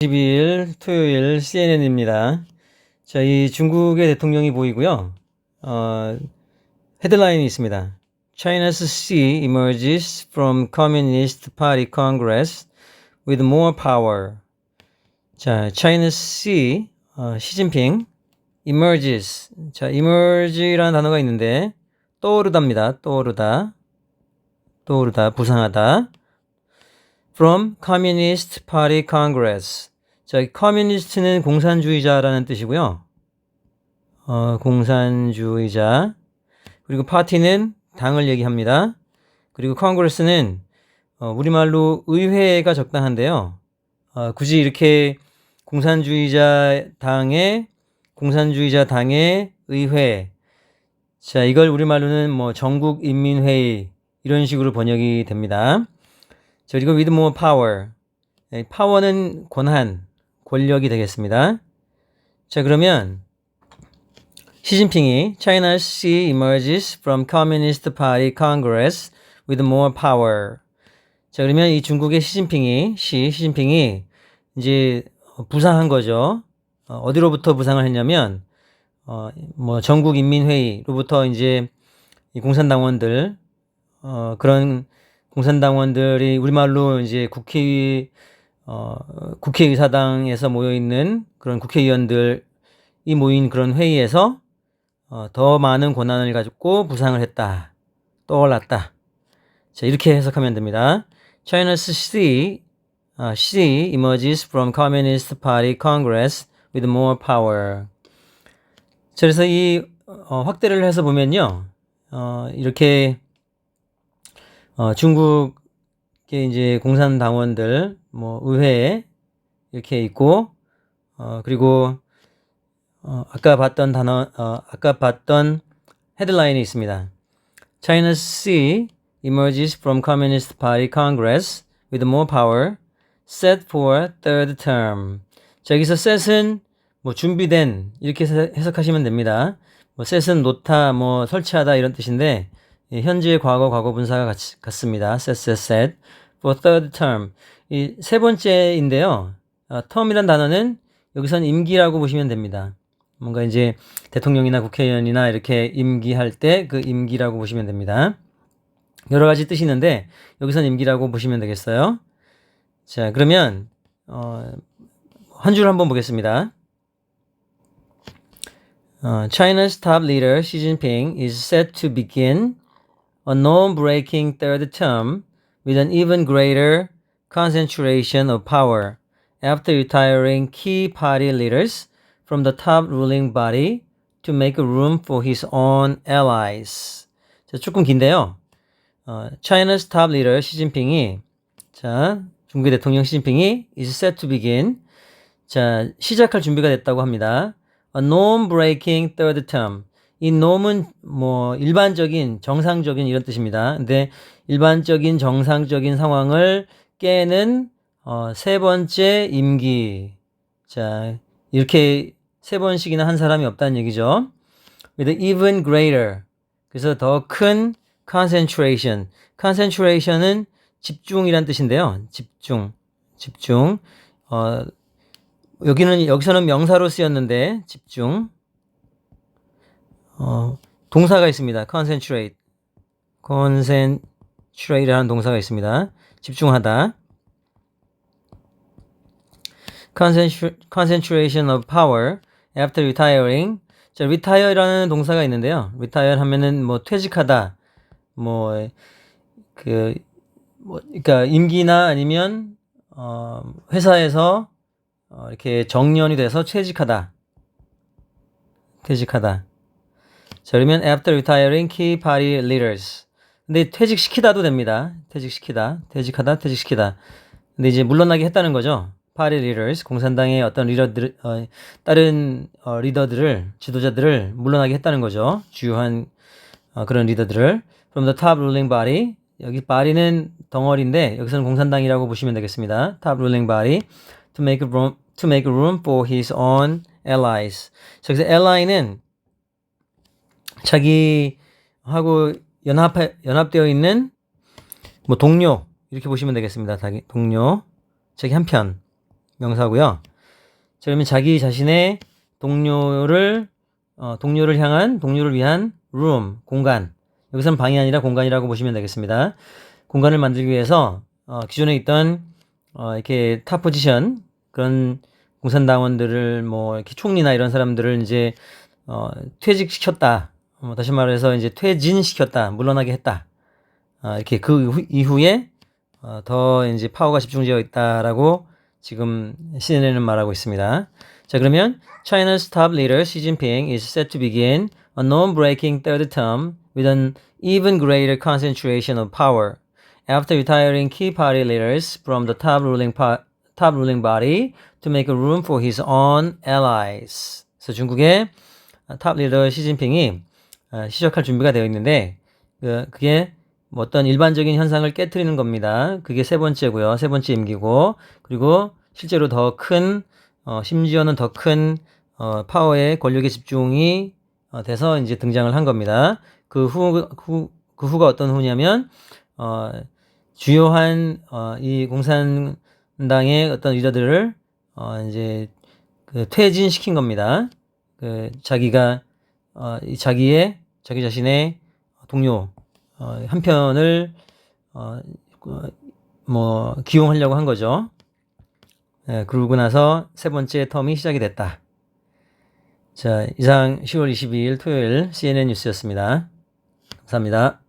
22일 토요일 CNN입니다. 자, 이 중국의 대통령이 보이고요. 어, 헤드라인이 있습니다. China's Xi emerges from Communist Party Congress with more power. 자, China's Xi, 어, 시진핑, emerges. 자, emerge라는 단어가 있는데, 떠오르답니다. 떠오르다. 떠오르다, 부상하다. From Communist Party Congress. 자, 커뮤니스트는 공산주의자라는 뜻이고요. 어, 공산주의자. 그리고 파티는 당을 얘기합니다. 그리고 컨그레스는 어, 우리말로 의회가 적당한데요. 어, 굳이 이렇게 공산주의자 당의 공산주의자 당의 의회. 자, 이걸 우리말로는 뭐 전국 인민회의 이런 식으로 번역이 됩니다. 자, 그리고 with more power. 네, 파워는 권한, 권력이 되겠습니다. 자, 그러면 시진핑이 China's Xi emerges from Communist Party Congress with more power. 자, 그러면 이 중국의 시진핑이 시 시진핑이 이제 부상한 거죠. 어, 어디로부터 부상을 했냐면 어, 뭐 전국 인민회의로부터 이제 이 공산당원들 어, 그런 공산당원들이 우리말로 이제 국회의 어, 국회의사당에서 모여 있는 그런 국회의원들이 모인 그런 회의에서 어, 더 많은 권한을 가지고 부상을 했다. 떠올랐다. 자, 이렇게 해석하면 됩니다. China's Xi, 어, Xi emerges from Communist Party Congress with more power. 자, 그래서 이 어, 확대를 해서 보면요. 어, 이렇게 어, 중국의 이제 공산당원들, 뭐, 의회에 이렇게 있고, 어, 그리고, 어, 아까 봤던 단어, 어, 아까 봤던 헤드라인이 있습니다. China's Xi emerges from Communist Party Congress with more power, set for third term. 자, 여기서 set은 뭐 준비된, 이렇게 해석하시면 됩니다. 뭐 set은 놓다, 뭐 설치하다 이런 뜻인데, 예, 현재 과거 과거 분사가 같, 같습니다. set set set for third term 이 세 번째인데요. 어, term이란 단어는 여기선 임기라고 보시면 됩니다. 뭔가 이제 대통령이나 국회의원이나 이렇게 임기할 때 그 임기라고 보시면 됩니다. 여러 가지 뜻이 있는데 여기선 임기라고 보시면 되겠어요. 자 그러면 어, 한 줄 한번 보겠습니다. 어, China's top leader Xi Jinping is set to begin a norm-breaking third term with an even greater concentration of power after retiring key party leaders from the top ruling body to make room for his own allies. 자, 조금 긴데요. 어, China's top leader 시진핑이 자, 중국의 대통령 시진핑이 is set to begin 자, 시작할 준비가 됐다고 합니다. A norm-breaking third term. 이 놈은 뭐 일반적인 정상적인 이런 뜻입니다. 근데 일반적인 정상적인 상황을 깨는 어, 세 번째 임기. 자, 이렇게 세 번씩이나 한 사람이 없다는 얘기죠. with even greater. 그래서 더 큰 concentration. concentration은 집중이란 뜻인데요. 집중. 집중. 어, 여기는 여기서는 명사로 쓰였는데 집중. 어, 동사가 있습니다. concentrate. concentrate라는 동사가 있습니다. 집중하다. Concentra- concentration of power after retiring. 자, retire라는 동사가 있는데요. retire 하면은 뭐 퇴직하다. 뭐, 그, 뭐, 그러니까 임기나 아니면, 어, 회사에서 어, 이렇게 정년이 돼서 퇴직하다. 퇴직하다. 자, 그러면 after retiring key party leaders. 근데 퇴직시키다도 됩니다. 퇴직시키다. 퇴직하다, 퇴직시키다. 근데 이제 물러나게 했다는 거죠. party leaders. 공산당의 어떤 리더들, 어, 다른 어, 리더들을, 지도자들을 물러나게 했다는 거죠. 주요한 어, 그런 리더들을. from the top ruling body. 여기 body는 덩어리인데 여기서는 공산당이라고 보시면 되겠습니다. top ruling body. to make room, to make room for his own allies. 자, 그래서 ally는 자기하고 연합 연합되어 있는 뭐 동료 이렇게 보시면 되겠습니다. 자기 동료 자기 한편 명사고요. 자, 그러면 자기 자신의 동료를 어, 동료를 향한 동료를 위한 room 공간 여기서는 방이 아니라 공간이라고 보시면 되겠습니다. 공간을 만들기 위해서 어, 기존에 있던 어, 이렇게 탑 포지션 그런 공산당원들을 뭐 이렇게 총리나 이런 사람들을 이제 어, 퇴직시켰다. 어, 다시 말해서 이제 퇴진시켰다. 물러나게 했다. 아, 이렇게 그 이후- 이후에 어, 더 이제 파워가 집중되어 있다라고 지금 CNN은 말하고 있습니다. 자, 그러면 China's top leader Xi Jinping is set to begin a non-breaking third term with an even greater concentration of power. After retiring key party leaders from the top ruling pa- top ruling body to make room for his own allies. 그래서 중국의 탑 리더 시진핑이 어, 시작할 준비가 되어 있는데 그, 그게 뭐 어떤 일반적인 현상을 깨뜨리는 겁니다. 그게 세 번째고요. 세 번째 임기고 그리고 실제로 더큰 어, 심지어는 더큰 어, 파워의 권력의 집중이 어, 돼서 이제 등장을 한 겁니다. 그 후, 후, 그 후가 어떤 후냐면 어, 주요한 어, 이 공산당의 어떤 리더들을 어, 이제 그 퇴진시킨 겁니다. 그 자기가 어, 이 자기의 자기 자신의 동료 어, 한 편을 어, 그, 뭐 기용하려고 한 거죠. 예, 그러고 나서 세 번째 텀이 시작이 됐다. 자, 이상 10월 22일 토요일 CNN 뉴스였습니다. 감사합니다.